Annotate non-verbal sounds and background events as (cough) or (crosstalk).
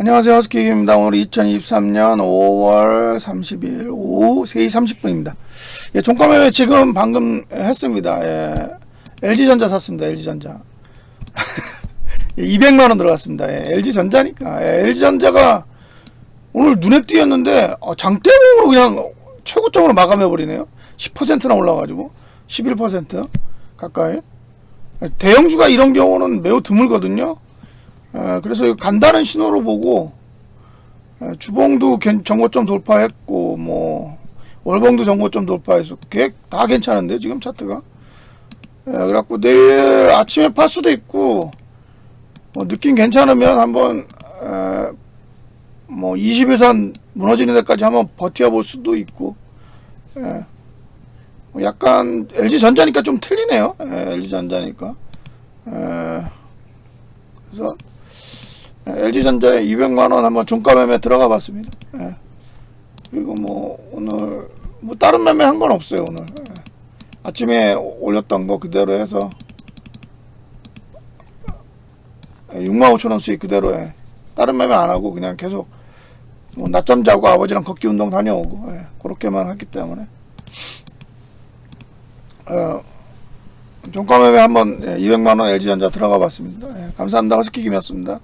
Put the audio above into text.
안녕하세요. 허스키입니다. 오늘 2023년 5월 30일 오후 3시 30분입니다. 예, 종가 매매 지금 방금 했습니다. 예, LG전자 샀습니다. LG전자. (laughs) 예, 200만원 들어갔습니다. 예, LG전자니까. 예, LG전자가 오늘 눈에 띄었는데 어, 장대봉으로 그냥 최고점으로 마감해버리네요. 10%나 올라가지고 11% 가까이. 예, 대형주가 이런 경우는 매우 드물거든요. 에, 그래서 간다는 신호로 보고 에, 주봉도 괜- 정고점 돌파했고 뭐 월봉도 정고점 돌파해서 다 괜찮은데 지금 차트가? 에, 그래갖고 내일 아침에 팔 수도 있고 뭐 느낌 괜찮으면 한번 에, 뭐 20에선 무너지는 데까지 한번 버텨볼 수도 있고 에, 뭐 약간 LG 전자니까 좀 틀리네요. LG 전자니까. 에, 그래서 LG전자에 200만 원 한번 종가 매매 들어가 봤습니다. 예. 그리고 뭐 오늘 뭐 다른 매매 한 건 없어요 오늘. 예. 아침에 올렸던 거 그대로 해서 6만 5천 원 수익 그대로 해. 다른 매매 안 하고 그냥 계속 뭐 낮잠 자고 아버지랑 걷기 운동 다녀오고 예. 그렇게만 하기 때문에 어, 종가 매매 한번 예, 200만 원 LG전자 들어가 봤습니다. 예. 감사합니다. 허스키 김이었습니다.